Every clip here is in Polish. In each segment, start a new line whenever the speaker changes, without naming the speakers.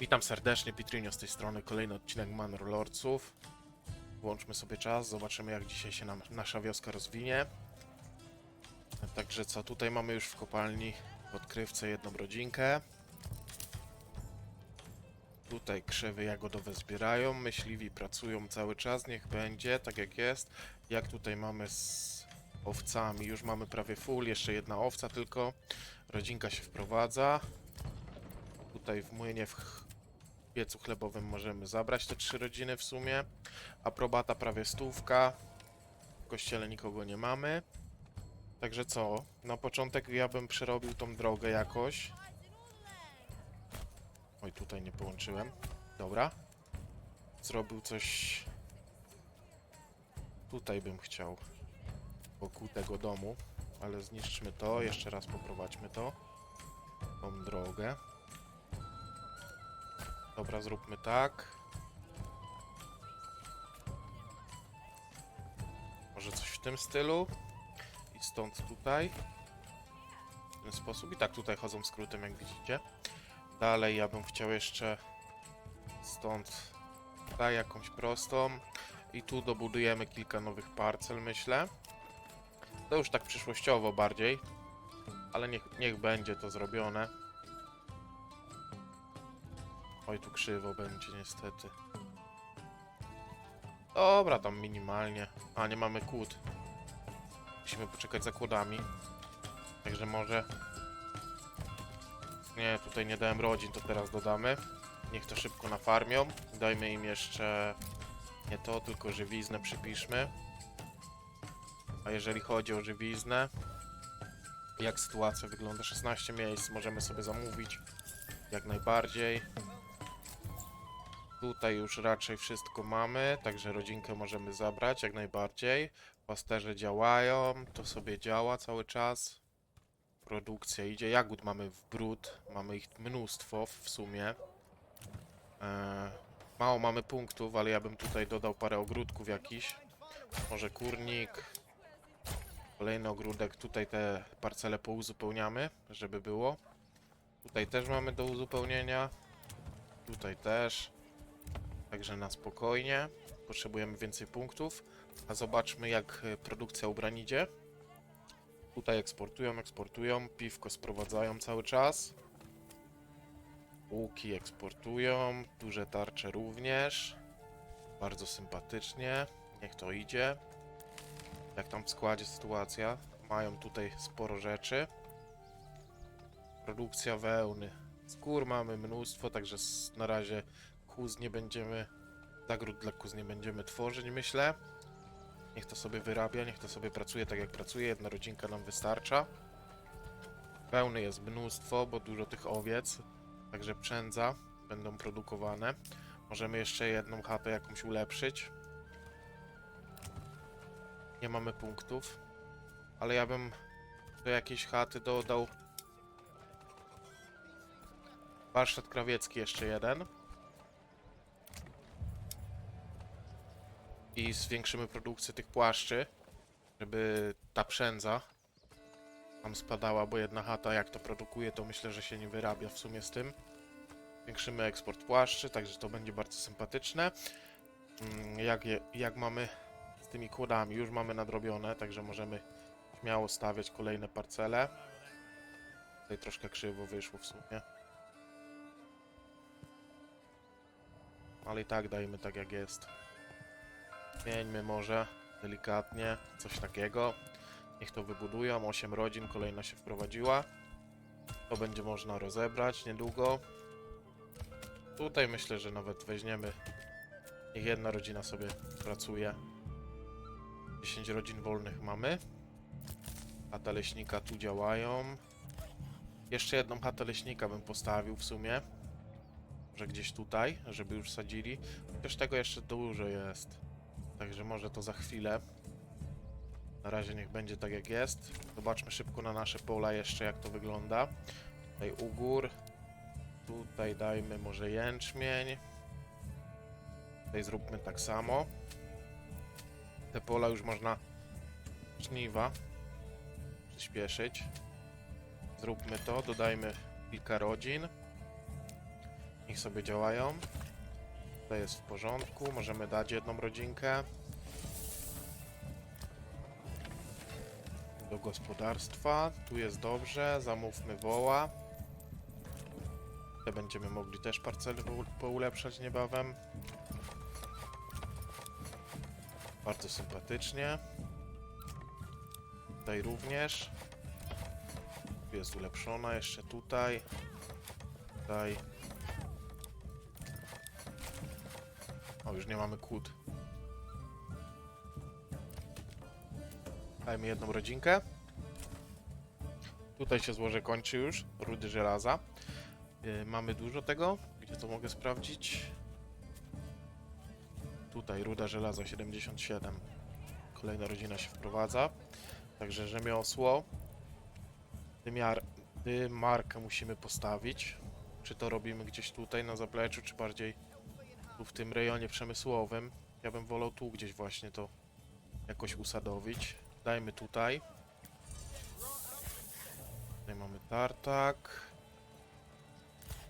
Witam serdecznie, Pitrinio z tej strony, kolejny odcinek Manor Lordsów. Włączmy sobie czas, zobaczymy jak dzisiaj się nam nasza wioska rozwinie. Także co, tutaj mamy już w kopalni w odkrywce jedną rodzinkę. Tutaj krzewy jagodowe zbierają, myśliwi pracują cały czas, niech będzie, tak jak jest. Jak tutaj mamy z owcami, już mamy prawie full, jeszcze jedna owca tylko. Rodzinka się wprowadza. Tutaj w młynie w piecu chlebowym możemy zabrać te trzy rodziny w sumie. Aprobata prawie stówka. W kościele nikogo nie mamy. Także co? Na początek ja bym przerobił tą drogę jakoś. Oj, tutaj nie połączyłem. Dobra. Zrobił coś... Tutaj bym chciał. Wokół tego domu. Ale zniszczmy to. Jeszcze raz poprowadźmy to. Tą drogę. Dobra, zróbmy tak. Może coś w tym stylu. I stąd tutaj. W ten sposób. I tak tutaj chodzą skrótem, jak widzicie. Dalej ja bym chciał jeszcze stąd tutaj jakąś prostą. I tu dobudujemy kilka nowych parcel, myślę. To już tak przyszłościowo bardziej. Ale niech, niech będzie to zrobione. Oj, tu krzywo będzie niestety. Dobra, tam minimalnie. A, nie mamy kłód. Musimy poczekać za kłodami. Także może... Nie, tutaj nie dałem rodzin, to teraz dodamy. Niech to szybko nafarmią. Dajmy im jeszcze... Nie to, tylko żywiznę przypiszmy. A jeżeli chodzi o żywiznę... Jak sytuacja wygląda? 16 miejsc możemy sobie zamówić. Jak najbardziej. Tutaj już raczej wszystko mamy, także rodzinkę możemy zabrać jak najbardziej. Pasterze działają, to sobie działa cały czas. Produkcja idzie. Jagód mamy w brud, mamy ich mnóstwo w sumie. Eee, mało mamy punktów, ale ja bym tutaj dodał parę ogródków jakiś. Może kurnik. Kolejny ogródek. Tutaj te parcele pouzupełniamy, żeby było. Tutaj też mamy do uzupełnienia. Tutaj też. Także na spokojnie. Potrzebujemy więcej punktów. A zobaczmy jak e, produkcja ubrań idzie. Tutaj eksportują, eksportują. Piwko sprowadzają cały czas. Łuki eksportują. Duże tarcze również. Bardzo sympatycznie. Niech to idzie. Jak tam w składzie sytuacja? Mają tutaj sporo rzeczy. Produkcja wełny. Skór mamy mnóstwo, także na razie kóz nie będziemy, zagród dla kóz nie będziemy tworzyć, myślę. Niech to sobie wyrabia, niech to sobie pracuje tak jak pracuje, jedna rodzinka nam wystarcza. Wełny jest mnóstwo, bo dużo tych owiec, także przędza będą produkowane. Możemy jeszcze jedną chatę jakąś ulepszyć. Nie mamy punktów, ale ja bym do jakiejś chaty dodał warsztat krawiecki jeszcze jeden. I zwiększymy produkcję tych płaszczy, żeby ta przędza nam spadała, bo jedna chata jak to produkuje, to myślę, że się nie wyrabia w sumie z tym. Zwiększymy eksport płaszczy, także to będzie bardzo sympatyczne. Mm, Jak, je, jak mamy z tymi kłodami, już mamy nadrobione, także możemy śmiało stawiać kolejne parcele. Tutaj troszkę krzywo wyszło w sumie. Ale i tak dajmy tak jak jest. Zmieńmy może delikatnie, coś takiego. Niech to wybudują. 8 rodzin, kolejna się wprowadziła. To będzie można rozebrać niedługo. Tutaj myślę, że nawet weźmiemy. Niech jedna rodzina sobie pracuje. 10 rodzin wolnych mamy. Chata leśnika tu działają. Jeszcze jedną chatę leśnika bym postawił w sumie. Może gdzieś tutaj, żeby już sadzili. Chociaż tego jeszcze dużo jest. Także może to za chwilę. Na razie niech będzie tak jak jest. Zobaczmy szybko na nasze pola jeszcze jak to wygląda. Tutaj u gór. Tutaj dajmy może jęczmień. Tutaj zróbmy tak samo. Te pola już można żniwa przyspieszyć. Zróbmy to, dodajmy kilka rodzin. Niech sobie działają. To jest w porządku. Możemy dać jedną rodzinkę. Do gospodarstwa. Tu jest dobrze. Zamówmy woła. Te będziemy mogli też parcele pou- poulepszać niebawem. Bardzo sympatycznie. Tutaj również. Tu jest ulepszona, jeszcze tutaj. Tutaj. O, już nie mamy kłód. Dajmy jedną rodzinkę. Tutaj się złoże kończy już, rudy żelaza. Yy, mamy dużo tego. Gdzie to mogę sprawdzić? Tutaj ruda żelaza 77. Kolejna rodzina się wprowadza. Także rzemiosło. Dymiar, dymarkę musimy postawić. Czy to robimy gdzieś tutaj na zapleczu, czy bardziej w tym rejonie przemysłowym. Ja bym wolał tu gdzieś właśnie to jakoś usadowić. Dajmy tutaj. Tutaj mamy tartak.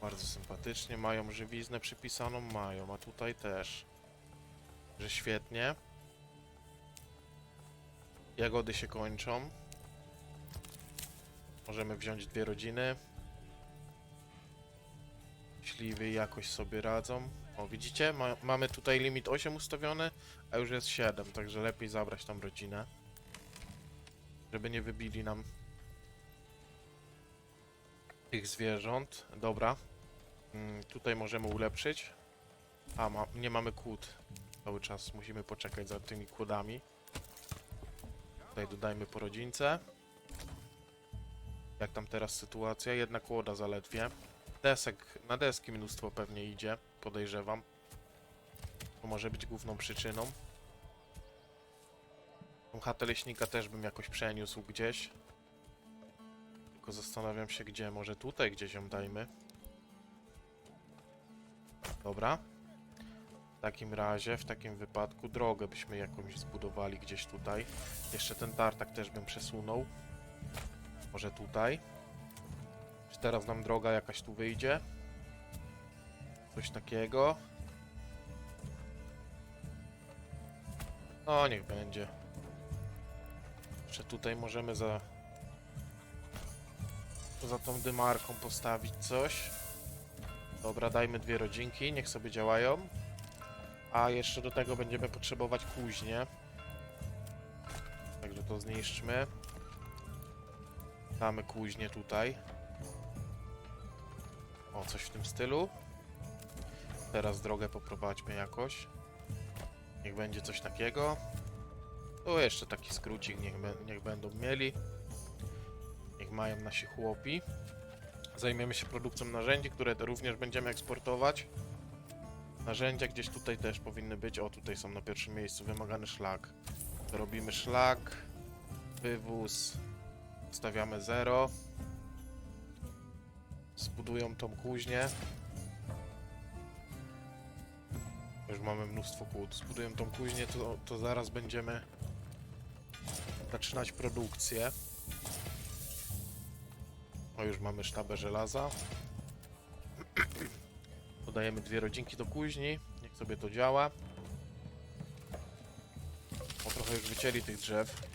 Bardzo sympatycznie. Mają żywiznę przypisaną? Mają, a tutaj też. Że świetnie. Jagody się kończą. Możemy wziąć dwie rodziny. Śliwy jakoś sobie radzą. O, widzicie? Ma, mamy tutaj limit 8 ustawiony, a już jest 7, także lepiej zabrać tą rodzinę. Żeby nie wybili nam tych zwierząt. Dobra. Mm, tutaj możemy ulepszyć. A, ma, nie mamy kłód. Cały czas musimy poczekać za tymi kłodami. Tutaj dodajmy po rodzince. Jak tam teraz sytuacja? Jedna kłoda zaledwie. Desek, na deski mnóstwo pewnie idzie, podejrzewam. To może być główną przyczyną. Tą chatę leśnika też bym jakoś przeniósł gdzieś. Tylko zastanawiam się gdzie, może tutaj gdzieś ją dajmy. Dobra. W takim razie, w takim wypadku drogę byśmy jakąś zbudowali gdzieś tutaj. Jeszcze ten tartak też bym przesunął. Może tutaj. Teraz nam droga jakaś tu wyjdzie? Coś takiego. No, niech będzie. Jeszcze tutaj możemy za... Za tą dymarką postawić coś. Dobra, dajmy dwie rodzinki, niech sobie działają. A jeszcze do tego będziemy potrzebować kuźnię. Także to zniszczmy. Damy kuźnię tutaj. O, coś w tym stylu. Teraz drogę poprowadźmy jakoś. Niech będzie coś takiego. Tu jeszcze taki skrócik niech, niech będą mieli. Niech mają nasi chłopi. Zajmiemy się produkcją narzędzi, które również będziemy eksportować. Narzędzia gdzieś tutaj też powinny być. O, tutaj są na pierwszym miejscu. Wymagany szlak. Robimy szlak. Wywóz. Stawiamy 0. Zbudują tą kuźnię. Już mamy mnóstwo kłód. Zbudują tą kuźnię, to, to zaraz będziemy zaczynać produkcję. O, już mamy sztabę żelaza. Dodajemy dwie rodzinki do kuźni. Niech sobie to działa. O, trochę już wycięli tych drzew.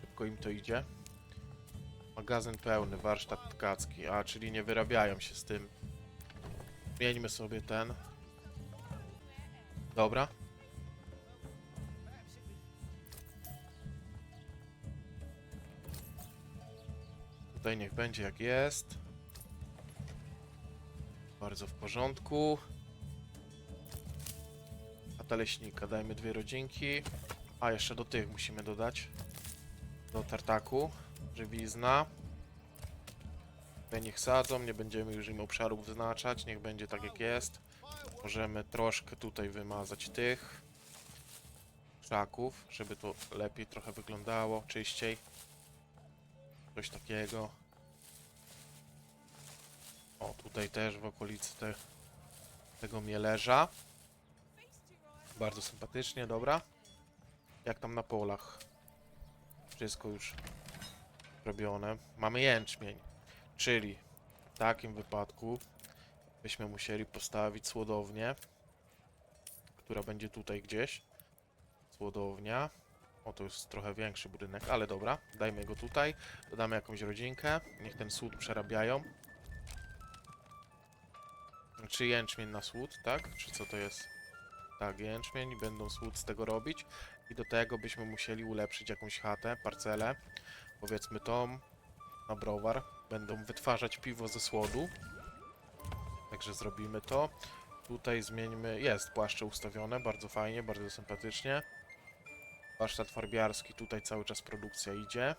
Szybko im to idzie. Magazyn pełny, warsztat tkacki. A, czyli nie wyrabiają się z tym. Zmieńmy sobie ten. Dobra. Tutaj niech będzie jak jest. Bardzo w porządku. A ta leśnika, dajmy dwie rodzinki. A, jeszcze do tych musimy dodać. Do tartaku. Żywizna. Niech sadzą, nie będziemy już im obszarów wyznaczać, niech będzie tak jak jest. Możemy troszkę tutaj wymazać tych krzaków, żeby to lepiej trochę wyglądało, czyściej. Coś takiego. O, tutaj też w okolicy te, tego mielerza. Bardzo sympatycznie, dobra. Jak tam na polach? Wszystko już robione. Mamy jęczmień, czyli w takim wypadku byśmy musieli postawić słodownię, która będzie tutaj gdzieś. Słodownia. O, to jest trochę większy budynek, ale dobra, dajmy go tutaj. Dodamy jakąś rodzinkę, niech ten słód przerabiają. Czy jęczmień na słód, tak? Czy co to jest? Tak, jęczmień, będą słód z tego robić. I do tego byśmy musieli ulepszyć jakąś chatę, parcelę. Powiedzmy tą, na browar. Będą wytwarzać piwo ze słodu. Także zrobimy to. Tutaj zmieńmy, jest płaszcze ustawione, bardzo fajnie, bardzo sympatycznie. Warsztat farbiarski, tutaj cały czas produkcja idzie.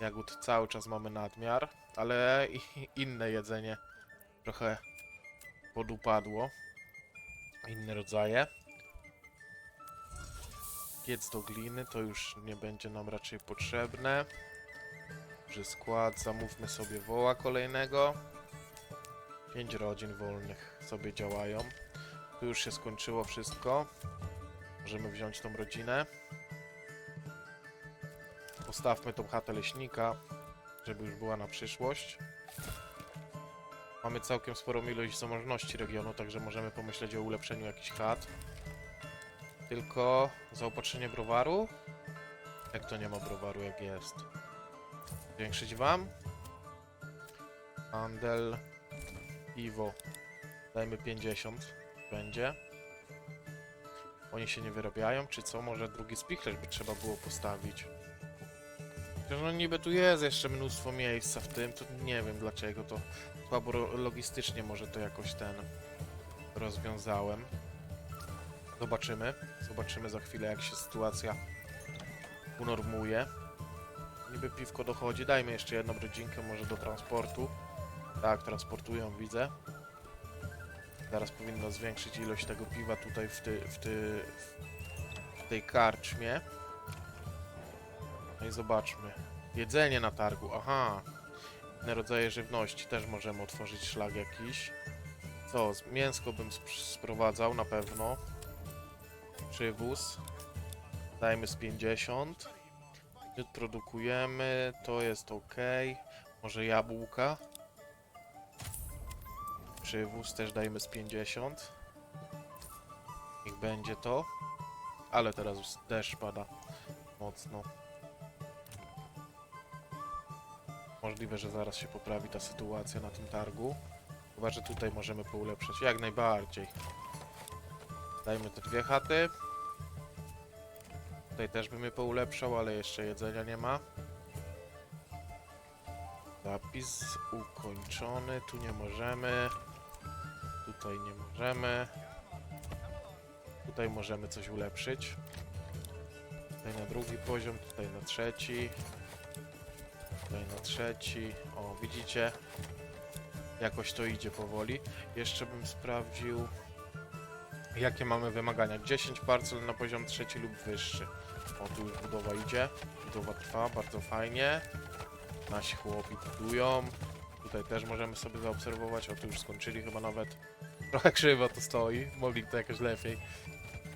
Jagód cały czas mamy nadmiar, ale inne jedzenie trochę podupadło. Inne rodzaje. Piec do gliny to już nie będzie nam raczej potrzebne. Duży skład, zamówmy sobie woła kolejnego. Pięć rodzin wolnych sobie działają. Tu już się skończyło wszystko. Możemy wziąć tą rodzinę. Postawmy tą chatę leśnika, żeby już była na przyszłość. Mamy całkiem sporą ilość zamożności regionu, także możemy pomyśleć o ulepszeniu jakichś chat. Tylko zaopatrzenie browaru? Jak to nie ma browaru, jak jest? Zwiększyć wam? Handel. Piwo. Dajmy 50. Będzie. Oni się nie wyrabiają, czy co? Może drugi spichlerz by trzeba było postawić. No niby tu jest jeszcze mnóstwo miejsca w tym, to nie wiem dlaczego to słabo logistycznie może to jakoś ten rozwiązałem. Zobaczymy. Zobaczymy za chwilę jak się sytuacja unormuje. Niby piwko dochodzi, dajmy jeszcze jedną rodzinkę może do transportu. Tak, transportują, widzę. Zaraz powinno zwiększyć ilość tego piwa tutaj w, ty, w, ty, w tej karczmie. No i zobaczmy. Jedzenie na targu, aha. Inne rodzaje żywności też możemy otworzyć szlak jakiś. Co, mięsko bym sp- sprowadzał na pewno. Przywóz. Dajmy z 50. Miód produkujemy, to jest ok. Może jabłka. Przywóz też dajmy z 50. Niech będzie to. Ale teraz już deszcz pada mocno. Możliwe, że zaraz się poprawi ta sytuacja na tym targu. Chyba, że tutaj możemy poulepszać. Jak najbardziej. Dajmy te dwie chaty. Tutaj też bym je poulepszał, ale jeszcze jedzenia nie ma. Zapis ukończony. Tu nie możemy. Tutaj nie możemy. Tutaj możemy coś ulepszyć. Tutaj na drugi poziom, tutaj na trzeci. Tutaj na trzeci. O, widzicie? Jakoś to idzie powoli. Jeszcze bym sprawdził, jakie mamy wymagania. 10 parcel na poziom trzeci lub wyższy. O, tu już budowa idzie. Budowa trwa, bardzo fajnie. Nasi chłopi budują. Tutaj też możemy sobie zaobserwować. O, tu już skończyli chyba nawet. Trochę krzywo to stoi. Mogli to jakoś lepiej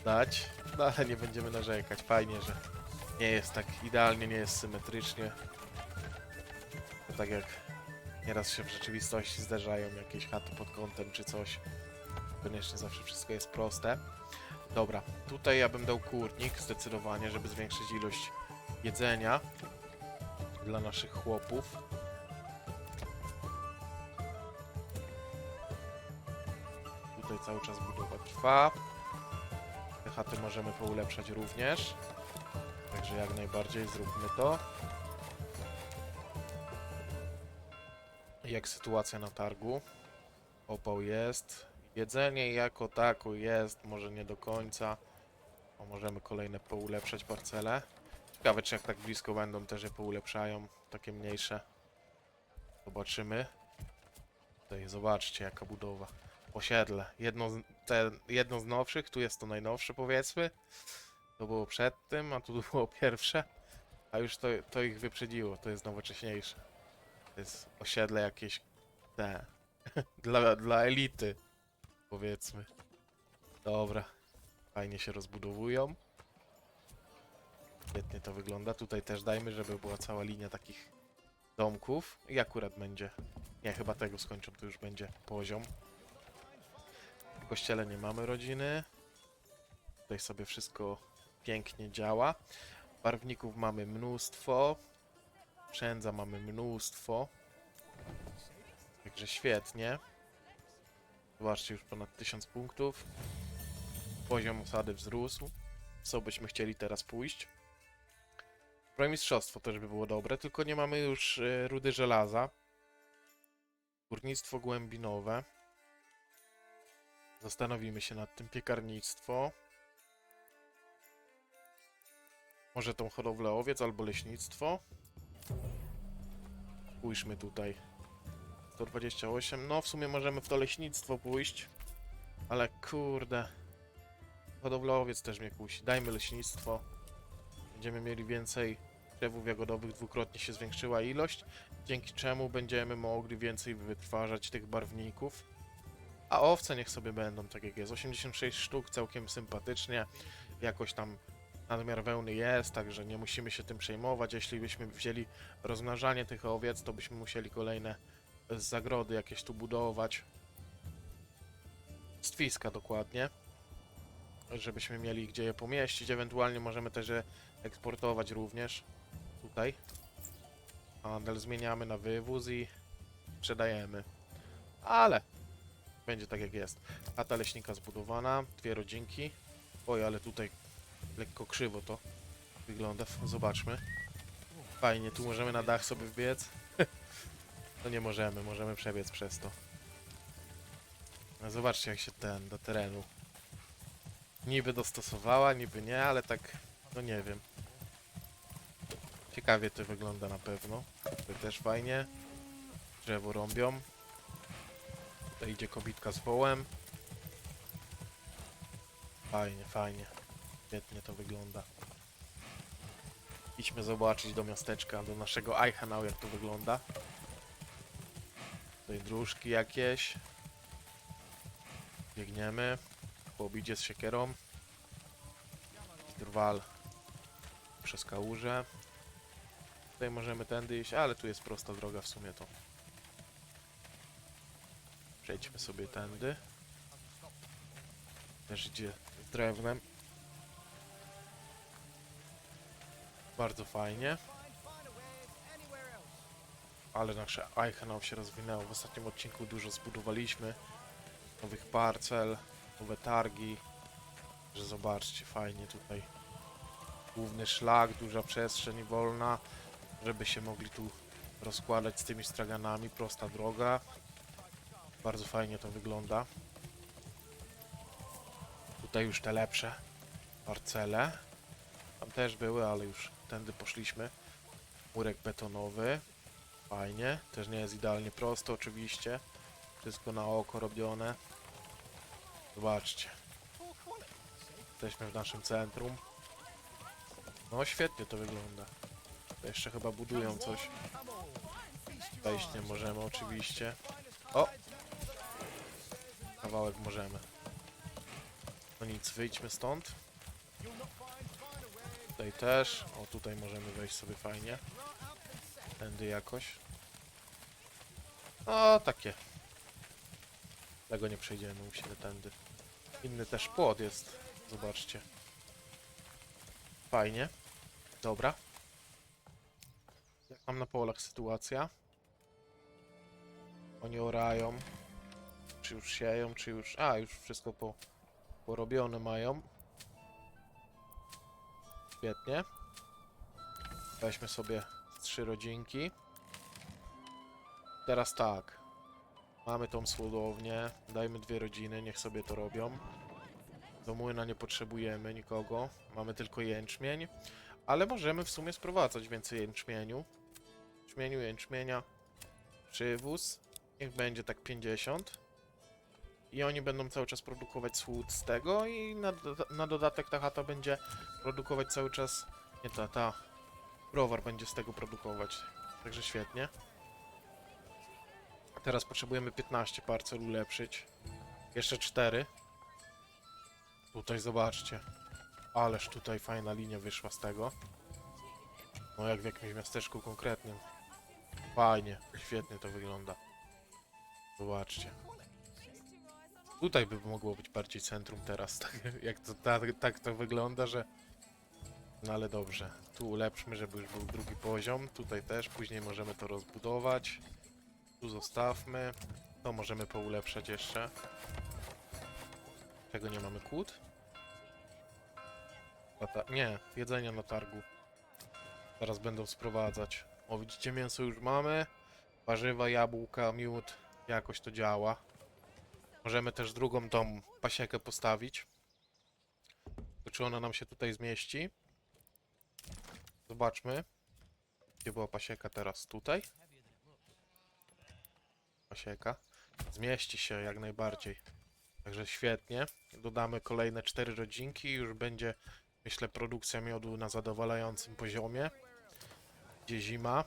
dać. No ale nie będziemy narzekać. Fajnie, że nie jest tak idealnie, nie jest symetrycznie. To tak jak nieraz się w rzeczywistości zdarzają jakieś chaty pod kątem czy coś. Koniecznie zawsze wszystko jest proste. Dobra, tutaj ja bym dał kurnik zdecydowanie, żeby zwiększyć ilość jedzenia dla naszych chłopów. Tutaj cały czas budowa trwa. Te chaty możemy poulepszać również. Także jak najbardziej zróbmy to. Jak sytuacja na targu? Opał jest. Jedzenie jako tako jest, może nie do końca. O, możemy kolejne poulepszać parcele. Ciekawe, czy jak tak blisko będą, też je poulepszają. Takie mniejsze. Zobaczymy. Tutaj zobaczcie, jaka budowa. Osiedle. Jedno z, te, jedno z nowszych, tu jest to najnowsze powiedzmy. To było przed tym, a tu było pierwsze. A już to, to ich wyprzedziło, to jest nowocześniejsze. To jest osiedle jakieś te. dla, dla elity. Powiedzmy. Dobra. Fajnie się rozbudowują. Świetnie to wygląda. Tutaj też dajmy, żeby była cała linia takich domków i akurat będzie. Nie, chyba tego skończą, to już będzie poziom. W kościele nie mamy rodziny. Tutaj sobie wszystko pięknie działa. Barwników mamy mnóstwo. Przędza mamy mnóstwo. Także świetnie. Zobaczcie, już ponad 1000 punktów. Poziom osady wzrósł. Co byśmy chcieli teraz pójść? Mistrzostwo też by było dobre, tylko nie mamy już e, rudy żelaza. Górnictwo głębinowe. Zastanowimy się nad tym. Piekarnictwo. Może tą hodowlę owiec albo leśnictwo. Pójdźmy tutaj. 128. No, w sumie możemy w to leśnictwo pójść. Ale kurde. Hodowla owiec też mnie kusi. Dajmy leśnictwo. Będziemy mieli więcej drzewów jagodowych, dwukrotnie się zwiększyła ilość, dzięki czemu będziemy mogli więcej wytwarzać tych barwników. A owce niech sobie będą tak jak jest. 86 sztuk, całkiem sympatycznie. Jakoś tam nadmiar wełny jest, także nie musimy się tym przejmować. Jeśli byśmy wzięli rozmnażanie tych owiec, to byśmy musieli kolejne zagrody jakieś tu budować. Stwiska dokładnie. Żebyśmy mieli gdzie je pomieścić. Ewentualnie możemy też je eksportować również. Tutaj. Handel zmieniamy na wywóz i sprzedajemy. Ale będzie tak jak jest. Chata leśnika zbudowana, dwie rodzinki. Oj, ale tutaj lekko krzywo to wygląda. Zobaczmy. Fajnie, tu możemy na dach sobie wbiec. No nie możemy, możemy przebiec przez to. No zobaczcie jak się ten do terenu niby dostosowała, niby nie, ale tak, no nie wiem. Ciekawie to wygląda na pewno. To też fajnie. Drzewo rąbią. Tutaj idzie kobitka z wołem. Fajnie, fajnie. Świetnie to wygląda. Idźmy zobaczyć do miasteczka, do naszego Eichenau jak to wygląda. Tutaj dróżki jakieś. Biegniemy. Po obidzie z siekierą. Drwal przez kałużę. Tutaj możemy tędy iść, ale tu jest prosta droga w sumie to. Przejdźmy sobie tędy. Też idzie z drewnem. Bardzo fajnie. Ale nasze Eichenau się rozwinęło. W ostatnim odcinku dużo zbudowaliśmy. Nowych parcel, nowe targi. Że zobaczcie, fajnie tutaj. Główny szlak, duża przestrzeń wolna, żeby się mogli tu rozkładać z tymi straganami. Prosta droga. Bardzo fajnie to wygląda. Tutaj już te lepsze parcele. Tam też były, ale już tędy poszliśmy. Murek betonowy. Fajnie. Też nie jest idealnie prosto oczywiście. Wszystko na oko robione. Zobaczcie. Jesteśmy w naszym centrum. No świetnie to wygląda. To jeszcze chyba budują coś. Wejść nie możemy oczywiście. O! Kawałek możemy. No nic, wyjdźmy stąd. Tutaj też. O, tutaj możemy wejść sobie fajnie. Tędy jakoś. O, takie. Tego nie przejdziemy, musimy tędy. Inny też płot jest. Zobaczcie. Fajnie. Dobra. Jak tam na polach sytuacja? Oni orają. Czy już sieją, czy już... A, już wszystko po, porobione mają. Świetnie. Weźmy sobie trzy rodzinki. Teraz tak. Mamy tą słodownię. Dajmy dwie rodziny, niech sobie to robią. Do młyna nie potrzebujemy nikogo. Mamy tylko jęczmień. Ale możemy w sumie sprowadzać więcej jęczmieniu. Jęczmieniu, jęczmienia. Przywóz. Niech będzie tak 50. I oni będą cały czas produkować słód z tego i na, na dodatek ta chata będzie produkować cały czas... Nie ta, ta... Browar będzie z tego produkować. Także świetnie. Teraz potrzebujemy 15 parcel ulepszyć. Jeszcze 4. Tutaj zobaczcie. Ależ tutaj fajna linia wyszła z tego. No jak w jakimś miasteczku konkretnym. Fajnie, świetnie to wygląda. Zobaczcie. Tutaj by mogło być bardziej centrum teraz, tak jak to, tak, tak to wygląda, że... No ale dobrze, tu ulepszmy, żeby już był drugi poziom, tutaj też, później możemy to rozbudować. Tu zostawmy, to możemy poulepszać jeszcze. Czego nie mamy kłód? Lata... Nie, jedzenia na targu. Zaraz będą sprowadzać. O, widzicie, mięso już mamy. Warzywa, jabłka, miód. Jakoś to działa. Możemy też drugą tą pasiekę postawić. Czy ona nam się tutaj zmieści? Zobaczmy. Gdzie była pasieka teraz? Tutaj? Pasieka. Zmieści się jak najbardziej. Także świetnie. Dodamy kolejne cztery rodzinki i już będzie, myślę, produkcja miodu na zadowalającym poziomie. Gdzie zima.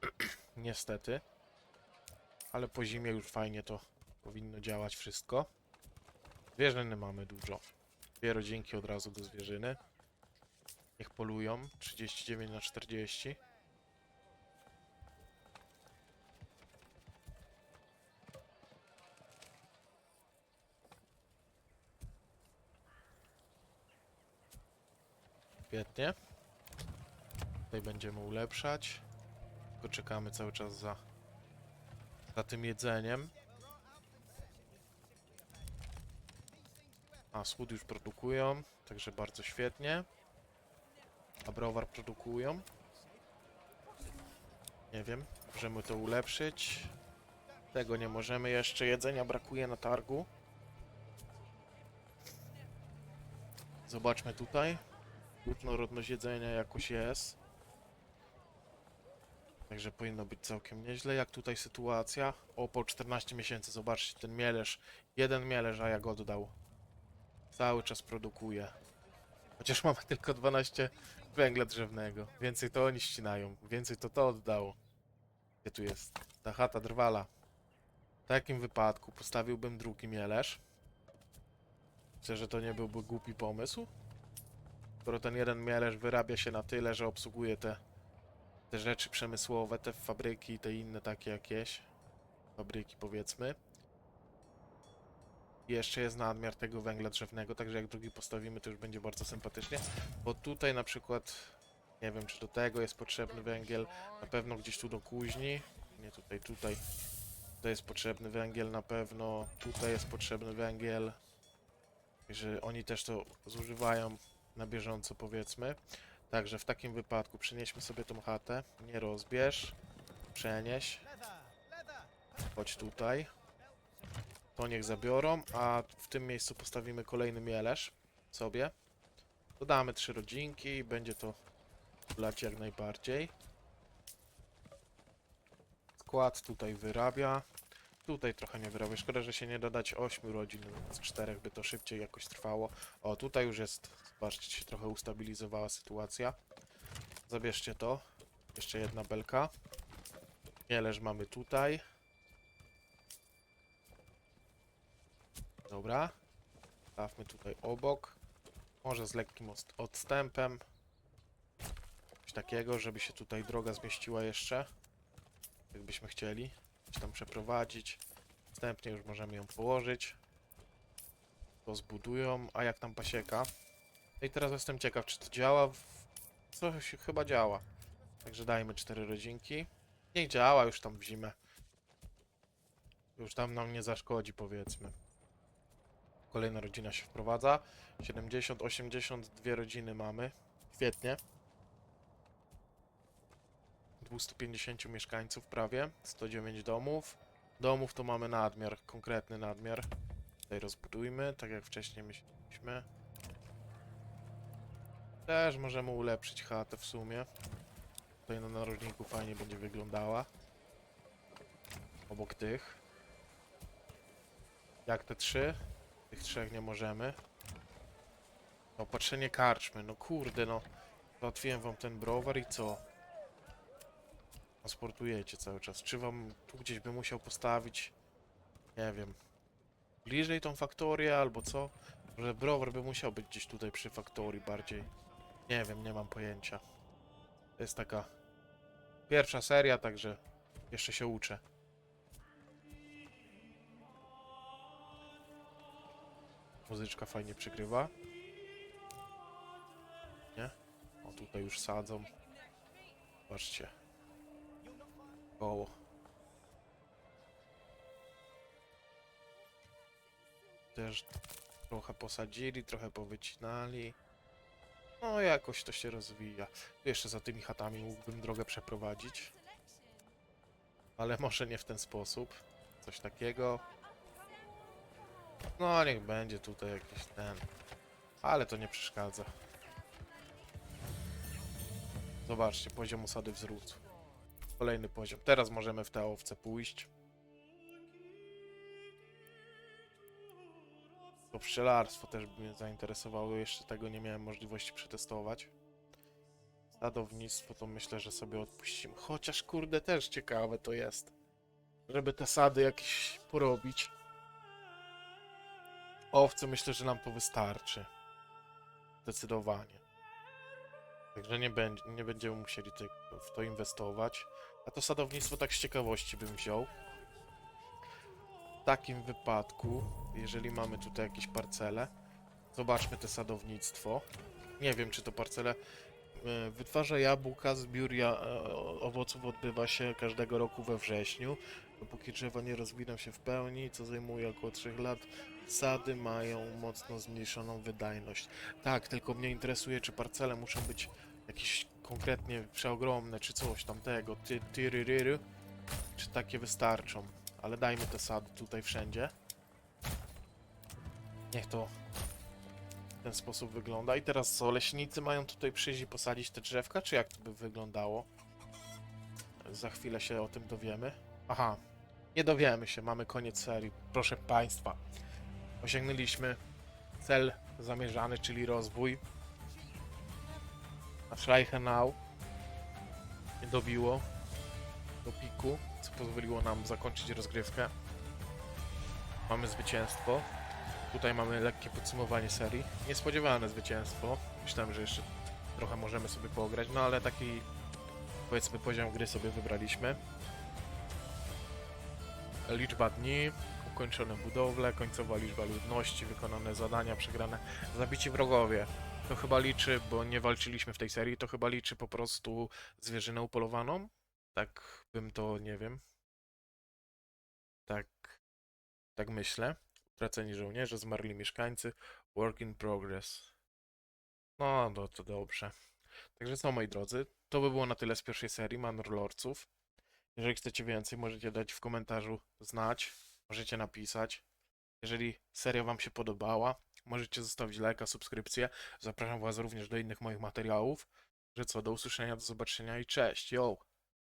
Niestety. Ale po zimie już fajnie to powinno działać wszystko. Zwierzyny mamy dużo. Dwie rodzinki od razu do zwierzyny. Niech polują. 39 na 40. Świetnie. Tutaj będziemy ulepszać. Tylko czekamy cały czas za, za tym jedzeniem. A, słód już produkują, także bardzo świetnie. A browar produkują. Nie wiem, możemy to ulepszyć. Tego nie możemy jeszcze, jedzenia brakuje na targu. Zobaczmy tutaj. Różnorodność jedzenia jakoś jest. Także powinno być całkiem nieźle. Jak tutaj sytuacja? O, po 14 miesięcy, zobaczcie, ten mielerz. Jeden mielerz, a jak oddał. Cały czas produkuje. Chociaż mamy tylko 12 węgla drzewnego. Więcej to oni ścinają. Więcej to to oddało. Gdzie tu jest? Ta chata drwala. W takim wypadku postawiłbym drugi mielerz. Myślę, że to nie byłby głupi pomysł. Skoro ten jeden mielerz wyrabia się na tyle, że obsługuje te, te rzeczy przemysłowe, te fabryki te inne takie jakieś. Fabryki powiedzmy. Jeszcze jest nadmiar tego węgla drzewnego, także jak drugi postawimy, to już będzie bardzo sympatycznie. Bo tutaj na przykład, nie wiem czy do tego jest potrzebny węgiel, na pewno gdzieś tu do kuźni. Nie tutaj, tutaj. Tutaj jest potrzebny węgiel na pewno, tutaj jest potrzebny węgiel. Także oni też to zużywają na bieżąco powiedzmy. Także w takim wypadku przenieśmy sobie tą chatę, nie rozbierz, przenieś. Chodź tutaj. To niech zabiorą, a w tym miejscu postawimy kolejny mielerz sobie. Dodamy trzy rodzinki i będzie to lać jak najbardziej. Skład tutaj wyrabia. Tutaj trochę nie wyrabia. Szkoda, że się nie dodać 8 rodzin z czterech, by to szybciej jakoś trwało. O, tutaj już jest, zobaczcie, się trochę ustabilizowała sytuacja. Zabierzcie to. Jeszcze jedna belka. Mielerz mamy tutaj. Dobra. Stawmy tutaj obok. Może z lekkim odstępem. Coś takiego, żeby się tutaj droga zmieściła jeszcze. Jakbyśmy chcieli. Coś tam przeprowadzić. Wstępnie już możemy ją położyć. To zbudują. A jak tam pasieka? No i teraz jestem ciekaw, czy to działa? Coś chyba działa. Także dajmy cztery rodzinki. Niech działa już tam w zimę. Już tam nam nie zaszkodzi, powiedzmy. Kolejna rodzina się wprowadza. 70, 82 rodziny mamy. Świetnie. 250 mieszkańców prawie. 109 domów. Domów to mamy nadmiar, konkretny nadmiar. Tutaj rozbudujmy, tak jak wcześniej myśleliśmy. Też możemy ulepszyć chatę w sumie. Tutaj na narożniku fajnie będzie wyglądała. Obok tych. Jak te trzy? Tych trzech nie możemy. Opatrzenie karczmy, no kurde no. Załatwiłem wam ten browar i co? Transportujecie cały czas. Czy wam tu gdzieś by musiał postawić? Nie wiem. Bliżej tą faktorię albo co? Że browar by musiał być gdzieś tutaj przy faktorii bardziej. Nie wiem, nie mam pojęcia. To jest taka Pierwsza seria, także jeszcze się uczę. Muzyczka fajnie przygrywa. Nie? O, tutaj już sadzą. Patrzcie. Koło. Też trochę posadzili, trochę powycinali. No, jakoś to się rozwija. Tu jeszcze za tymi chatami mógłbym drogę przeprowadzić. Ale może nie w ten sposób. Coś takiego. No, niech będzie tutaj jakiś ten. Ale to nie przeszkadza. Zobaczcie, poziom osady wzrósł. Kolejny poziom. Teraz możemy w te owce pójść. To pszczelarstwo też by mnie zainteresowało. Jeszcze tego nie miałem możliwości przetestować. Sadownictwo to myślę, że sobie odpuścimy. Chociaż kurde też ciekawe to jest. Żeby te sady jakieś porobić. Owce myślę, że nam to wystarczy. Zdecydowanie. Także nie, będzie, nie będziemy musieli w to inwestować. A to sadownictwo tak z ciekawości bym wziął. W takim wypadku, jeżeli mamy tutaj jakieś parcele, zobaczmy te sadownictwo. Nie wiem, czy to parcele e, wytwarza jabłka, zbiór ja, e, owoców odbywa się każdego roku we wrześniu. Dopóki drzewa nie rozwiną się w pełni, co zajmuje około 3 lat, sady mają mocno zmniejszoną wydajność. Tak, tylko mnie interesuje, czy parcele muszą być jakieś konkretnie przeogromne, czy coś tamtego, ty, tyryryry, czy takie wystarczą. Ale dajmy te sady tutaj wszędzie. Niech to w ten sposób wygląda. I teraz co, leśnicy mają tutaj przyjść posadzić te drzewka, czy jak to by wyglądało? Za chwilę się o tym dowiemy. Aha, nie dowiemy się, mamy koniec serii. Proszę Państwa, osiągnęliśmy cel zamierzany, czyli rozwój. A Schleichenau nie dobiło do piku, co pozwoliło nam zakończyć rozgrywkę. Mamy zwycięstwo. Tutaj mamy lekkie podsumowanie serii. Niespodziewane zwycięstwo. Myślałem, że jeszcze trochę możemy sobie pograć, no ale taki powiedzmy poziom gry sobie wybraliśmy. Liczba dni, ukończone budowle, końcowa liczba ludności, wykonane zadania, przegrane, zabici wrogowie. To chyba liczy, bo nie walczyliśmy w tej serii, to chyba liczy po prostu zwierzynę upolowaną. Tak bym to, nie wiem. Tak, tak myślę. Utraceni żołnierze, zmarli mieszkańcy, work in progress. No, no to dobrze. Także co, moi drodzy, to by było na tyle z pierwszej serii Manor Lorców. Jeżeli chcecie więcej, możecie dać w komentarzu znać, możecie napisać. Jeżeli seria Wam się podobała, możecie zostawić lajka, subskrypcję. Zapraszam Was również do innych moich materiałów. Że co, do usłyszenia, do zobaczenia i cześć, yo!